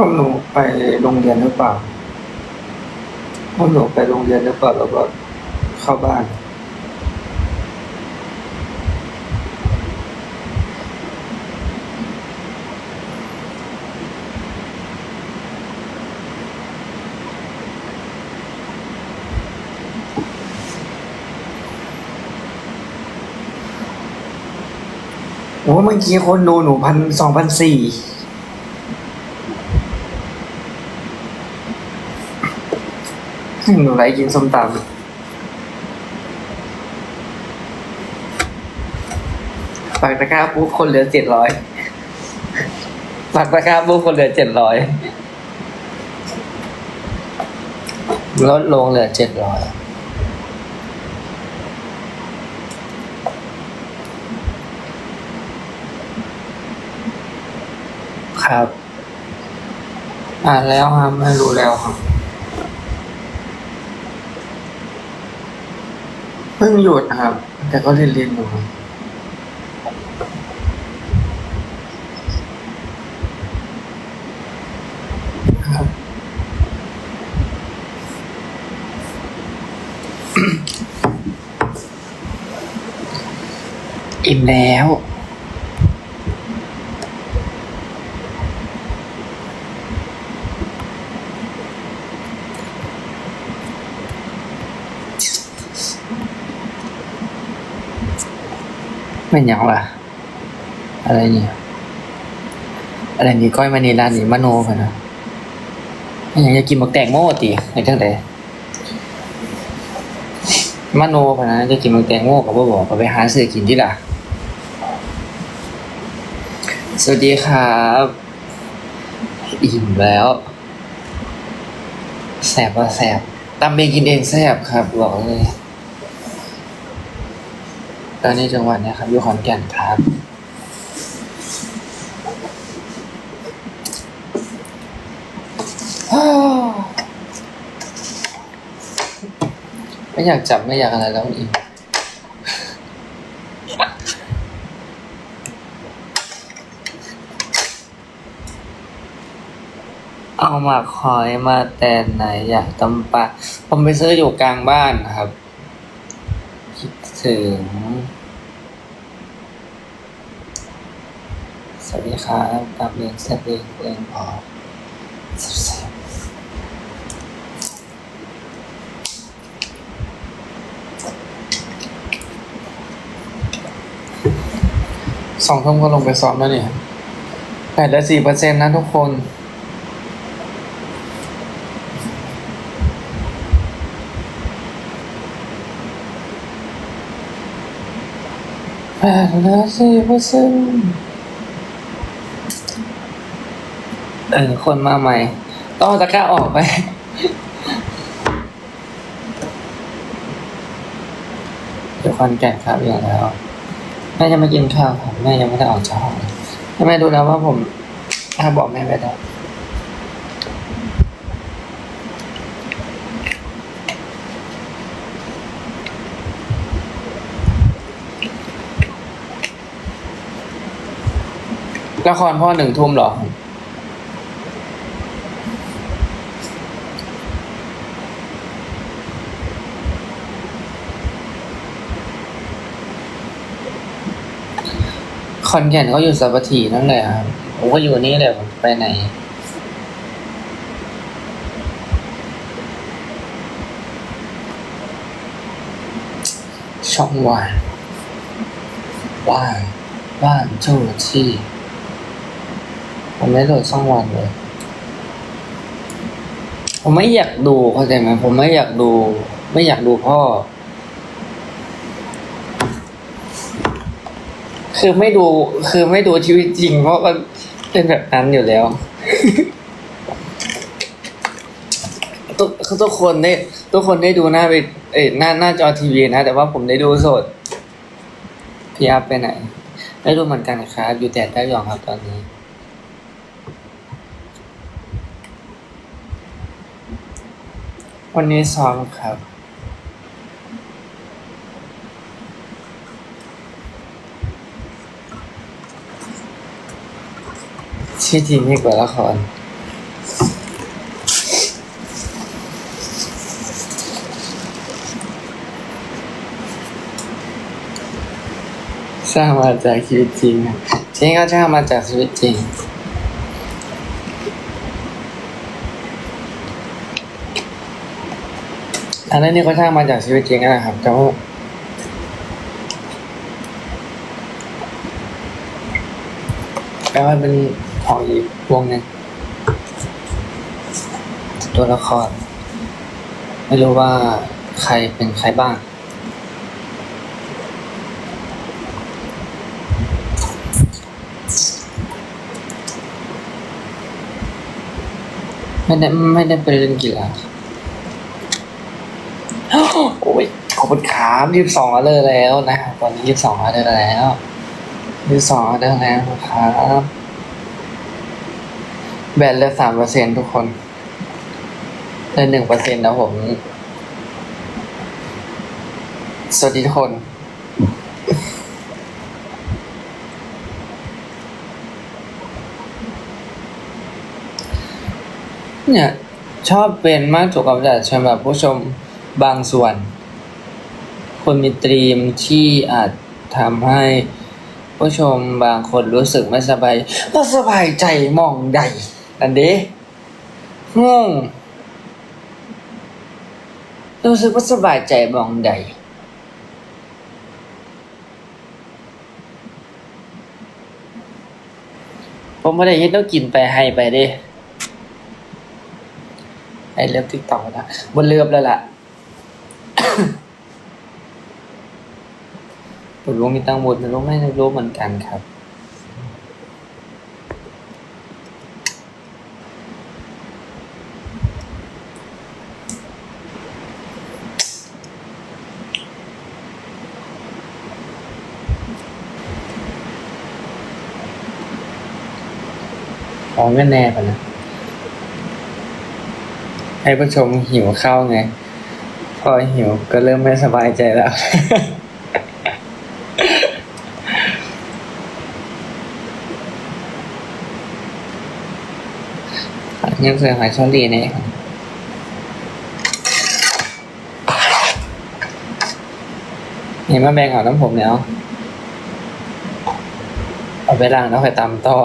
พ่อหนูไปโรงเรียนหรือเปล่าพ่อหนูไปโรงเรียนหรือเปล่าแล้วก็เข้าบ้านโอ้เมื่อกี้คนดูหนูพันสองพันสี่ หนูไลกินส้มตำฝากตะกร้าปุ๊บคนเหลือเจ็ดร้อยฝากตะกร้าปุ๊บคนเหลือเจ็ดร้อยลดลงเหลือเจ็ดร้อยครับ อ่านแล้วครับไม่รู้แล้วครับ เพิ่งหยุดครับ แต่ก็เรียนเรียนอยู่ครับครับอิ่มแล้ว ไม่หยังล่ะ อะไรนี่อะไรนี่ก้อยมานีร้านนี่มโนกันนะไม่ยังจะกินหมกแตงโมติในจังไดมโนกันนะจะกินหมกแตงโมกับบ่บอกก็ไปหาซื้อกินที่ล่ะ สวัสดีครับอิ่มแล้วแสบว่าแสบตำเองกินเองแสบครับบอกเลย ตอนนี้จังหวัดนี่ยครับอยู่ขอนแก่นครับ ไม่อยากจับไม่อยากอะไรแล้วอีกเอามาคอยมาแต่ไหนอยากตำปาผมไปซื้ออยู่กลางบ้านครับ คิดถึง สวัสดีครับตามเรียนแซ่บเองเองพอสองทุ่มก็ลงไปซ้อมแล้วเนี่ยแปดและสี่เปอร์เซ็นต์นะทุกคนแปดและสี่เปอร์เซ็นต์ เออ คนมาใหม่ ต้องเอาตะกร้าออกไปเดี๋ยวคอนแก่นครับอย่างแล้วแม่จะมากินข้าวครับแม่ยังไม่ได้ออกจากห้องแม่ดูแล้วว่าผมถ้าบอกแม่ไปแล้วละครพ่อหนึ่งทุ่มหรอ คอนแก่นก็อยู่สัปถีนั่นแหละครับผมก็อยู่นี่แหละผมไปไหนช่องวันว่านว่านเจ้าที่ผมไม่โหลดช่องวันเลย ผมไม่อยากดูเข้าใจไหมผมไม่อยากดู ไม่อยากดูพ่อ คือไม่ดูคือไม่ดูชีวิตจริง เพราะมันเป็นแบบนั้นอยู่แล้วทุกทุกคนได้ทุกคนได้ดูหน้าไปเอ้หน้าหน้าจอทีวีนะแต่ว่าผมได้ดูสดพี่อัพไปไหนได้ดูเหมือนกันครับอยู่แต่ได้ยองครับตอนนี้วันนี้ซ้อมครับ ที่จริงกว่าละครสร้างมาจากชีวิตจริงจริงก็สร้างมาจากชีวิตจริงอันนั้นนี่ก็สร้างมาจากชีวิตจริงนะครับแต่วาแต่ว่าเป็น ของอีกวงหนึ่งตัวละคร ไม่รู้ว่าใครเป็นใครบ้าง ไม่ได้ไม่ได้ไปเล่นกีฬาโอ้ยขอบคุณครับยี่สิบสองออเดอร์แล้วนะครับตอนนี้ยี่สิบสองออเดอร์แล้วยี่สิบสองออเดอร์แล้วครับ แบตเหลือสามเปอร์เซ็นทุกคนเหลือหนึ่งเปอร์เซ็นต์นะผม สวัสดีทุกคนเนี่ยชอบเป็นมากถูกกำจัดสำหรับผู้ชมบางส่วน คนมีตรีมที่อาจทำให้ผู้ชมบางคนรู้สึกไม่สบายก็สบายใจมองใด นั่นด้งงรู้สึกว่าสบายใจมองใดผมไม่ได้เฮ็ดต้องกินไปให้ไปด้ไอเลิฟทิกตอกนะบนเลือบแล้วล่ะผมรู้มีตังหมดไม่รู้ไม่รู้เหมือนกันครับ ของก็แน่ปะนะให้ผู้ชมหิวข้าวไง พอหิวก็เริ่มไม่สบายใจแล้ว ยังเสือหายช่อรี่เนี่ยเห็นมาแบ่งเอาน้ำผมเนี่ยเอาเอาไปล้างแล้วค่อยตำต่อ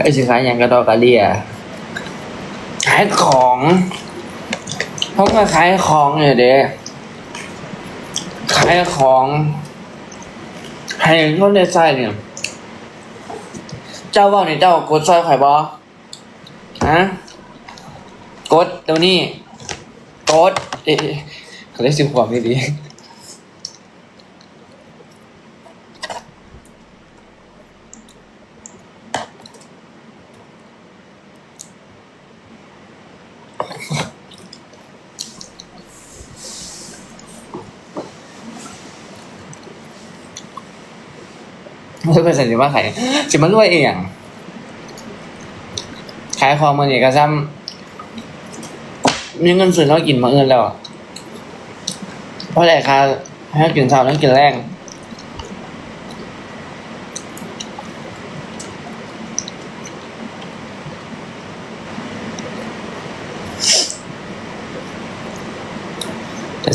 ไอ้สินค้าอย่างกระดอกกระเดียขายของพราะมาขายของเนี่ยเด้ขายของให้คนในใจเนี่ย เจ้าว่าเนี่ยเจ้ากดซอยข่อยบอฮะกดเดี๋ยวนี้กดเอ๊ะเขาได้สิบขวบนี่ดี ไม่เป็นสัญญาว่าขายจะมารวยเองขายของมันนี่ก็ซ้ำมีเงินซื้อแล้วกินมาเงินแล้วเพราะแต่ค่าให้กินเช้าแล้วกินแรง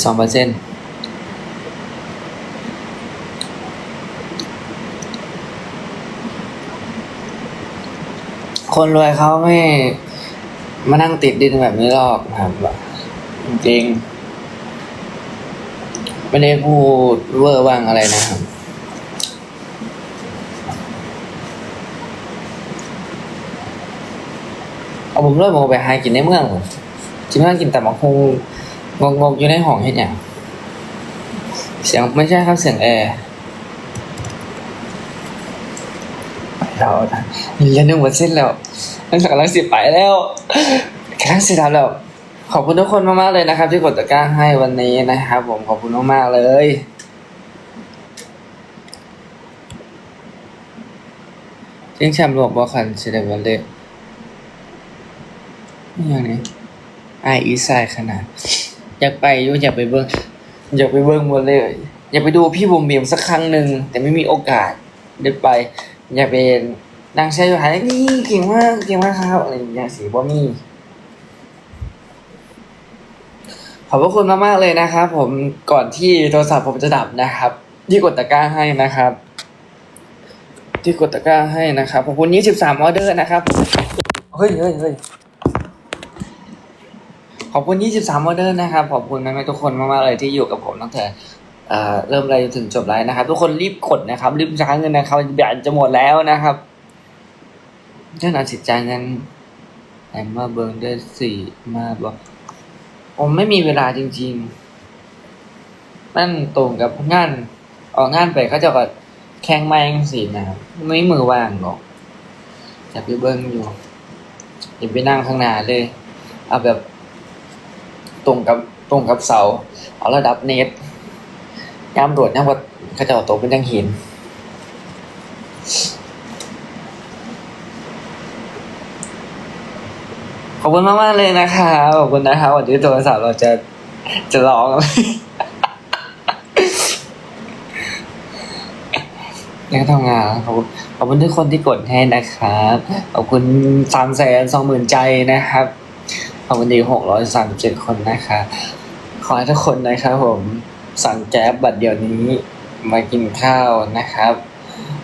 สองเปอร์เซ็นต์คนรวยเขาไม่มานั่งติดดินแบบนี้หรอกครับจริง ไม่ได้พูดเวอร์ว่างอะไรนะครับเอาผมเริ่มมองไปหากินในเมืองผมจิมากินแต่มาคง งงงๆอยู่ในห้องเห็นอย่างเสียงไม่ใช่ครับเสียงแอร์เราเหลือหนึ่งเปอร์เซ็นต์แล้วนั่นกำลังสิบไปแล้วกำลังสิบแล้ว ขอบคุณทุกคนมากๆเลยนะครับ ที่กดตะกร้าให้วันนี้นะครับ ผมขอบคุณมากๆเลยจริงแชมป์โลกบอคันสิเดวันเลยนี่อย่างนี้ไออีไซขนาด อยากไปอยู่อยากไปเบิ้งอยากไปเบิ้งหมดเลย อยากไปดูพี่บุ๋มบีมสักครั้งหนึ่งแต่ไม่มีโอกาสเดินไป อยากเป็นนางชายหายนี่เก่งมากเก่งมากครับอะไรอย่างเงี้ยบ่มีขอบพระคุณมากๆเลยนะครับผมก่อนที่โทรศัพท์ผมจะดับนะครับ ที่กดตะกร้าให้นะครับ ที่กดตะกร้าให้นะครับขอบคุณยี่สิบสามออเดอร์นะครับเฮ้ยเฮ้ยเฮ้ย อบคุณ 23ออเดอร์นะครับ ขอบคุณแม่ๆทุกคนมากๆเลยที่อยู่กับผมตั้งแต่เริ่มไลฟ์จนถึงจบไลฟ์นะครับ ทุกคนรีบกดนะครับ รีบช้าเงินนะครับแบตจะหมดแล้วนะครับเจ้าหน้าสิจ่ายเงินแต่มาเบิร์นได้สี่มาบอกผมไม่มีเวลาจริง ๆ นั่นตรงกับงานออกงานไปเขาจะก็แข่งไม้จังสินะครับไม่มือว่างหรอกจะไปเบิ้งอยู่อย่าไปนั่งข้างหน้าเลย เอาแบบ ตรงกับตรงกับเสา เอาระดับเนตยามโดดเนี่ยว่าเขาจะเอาตวเป็นยังหินขอบคุณมากมากเลยนะครับขอบคุณนะครับวันนี้โทรศัพท์เราจะจะร้อง ยังทำงานขอบคุณขอบคุณทุกคนที่กดให้นะครับ ขอบคุณสามแสนสองหมื่นใจนะครับ ขอบคุณดีหกร้อยสามเจ็ดคนนะครับขอให้ทุกคนนะครับผมสั่งแก๊บบัตรเดี๋ยวนี้มากินข้าวนะครับ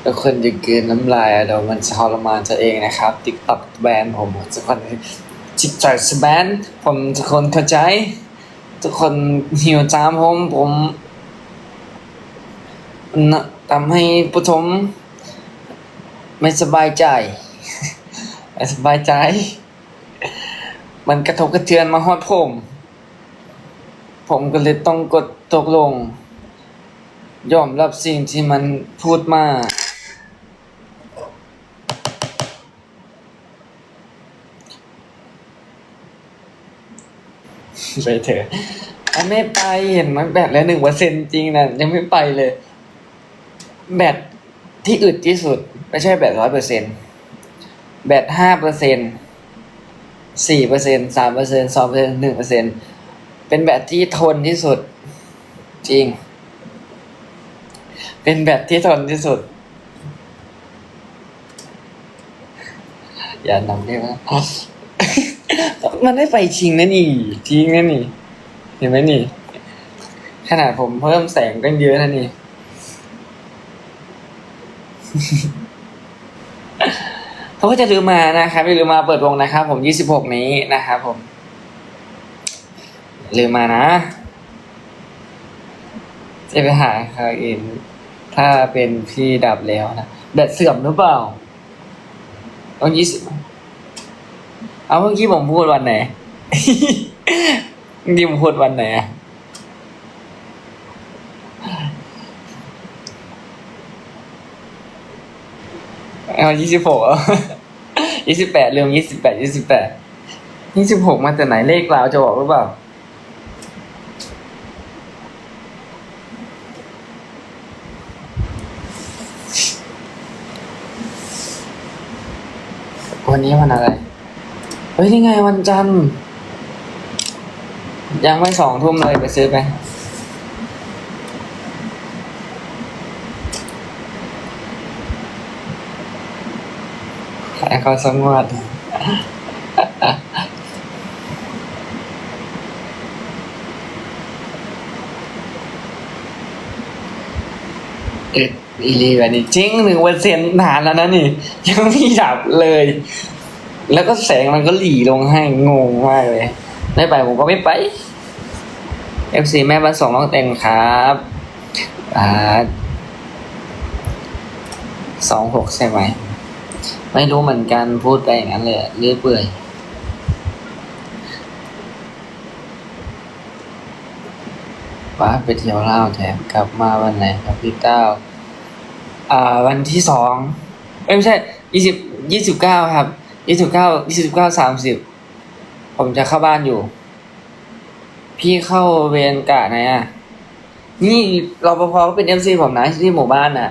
ทุกคนจะกลืนน้ำลายเดี๋ยวมันจะทรมานตัวเองนะครับติ๊กต็อกแบนผมทุกคนจิตใจสแบนผมทุกคนเข้าใจ ทุกคนหิวตามผมผมนะทำให้ผู้ชมไม่สบายใจ ไม่สบายใจ มันกระทบกระเทือนมาฮอดผม ผมก็เลยต้องกดตกลง ยอมรับสิ่งที่มันพูดมาไปเถอะอันไม่ไปเห็นมันแบตแล้วหนึ่งเปอร์เซ็นจริงนะยังไม่ไปเลย แบตที่อึดที่สุด ไม่ใช่แบตร้อยเปอร์เซ็นแบตห้าเปอร์เซ็น สี่เปอร์เซ็นสามเปอร์เซ็นสองเปอร์เซ็นหนึ่งเปอร์เซ็นเป็นแบตที่ทนที่สุด จริง เป็นแบตที่ทนที่สุด อย่านำได้ไหมมันได้ไฟชิงนะนี่ทิ้งนะนี่เห็นไหมนี่ ขนาดผมเพิ่มแสงกันเยอะนะนี่ เขาก็จะลืมมานะครับอย่าลืมมาเปิดวงนะครับ ผมยี่สิบหกนี้นะครับผม ลืมมานะ จะไปหาใครอื่นถ้าเป็นพี่ดับแล้วนะแบตเสื่อมหรือเปล่าตองยี่สิบเอาเมื่อกี้ผมพูดวันไหนเมื่อกี้ผมพูดวันไหนอะ เอายี่สิบหกยี่สิบแปดเรื่องยี่สิบแปดยี่สิบแปดยี่สิบหกมาแต่ไหนเลขเราวจะบอกหรือเปล่าวันนี้วันอะไร เฮ้ย นี่ไงวันจันทร์ ยังไม่สองทุ่มเลยไปซื้อไป ขาย เขาสงวดเอ็ดอีลีแบบนี้จริงหนึ่งเปอร์เซ็นต์นานแล้วนะนี่ ยังไม่ดับเลย แล้วก็แสงมันก็หลีลงให้งงมากเลย ไม่ไปผมก็ไม่ไป FC แม่บ้านส่งน้องเต็งครับอ่าสองหกใช่ไหม ไม่รู้เหมือนกันพูดไปอย่างนั้นเลยเรื่อยเปื่อยป้าไปเที่ยวเล่าแถมกลับมาวันไหนครับพี่เต้า อ่า วันที่สองเอ้ยไม่ใช่ยี่สิบยี่สิบเก้าครับยี่สิบเก้ายี่สิบเก้าสามสิบผมจะเข้าบ้านอยู่ พี่เข้าเวรกะไหนอะ นี่รปภก็เป็นเอฟซีผมนะที่หมู่บ้านน่ะ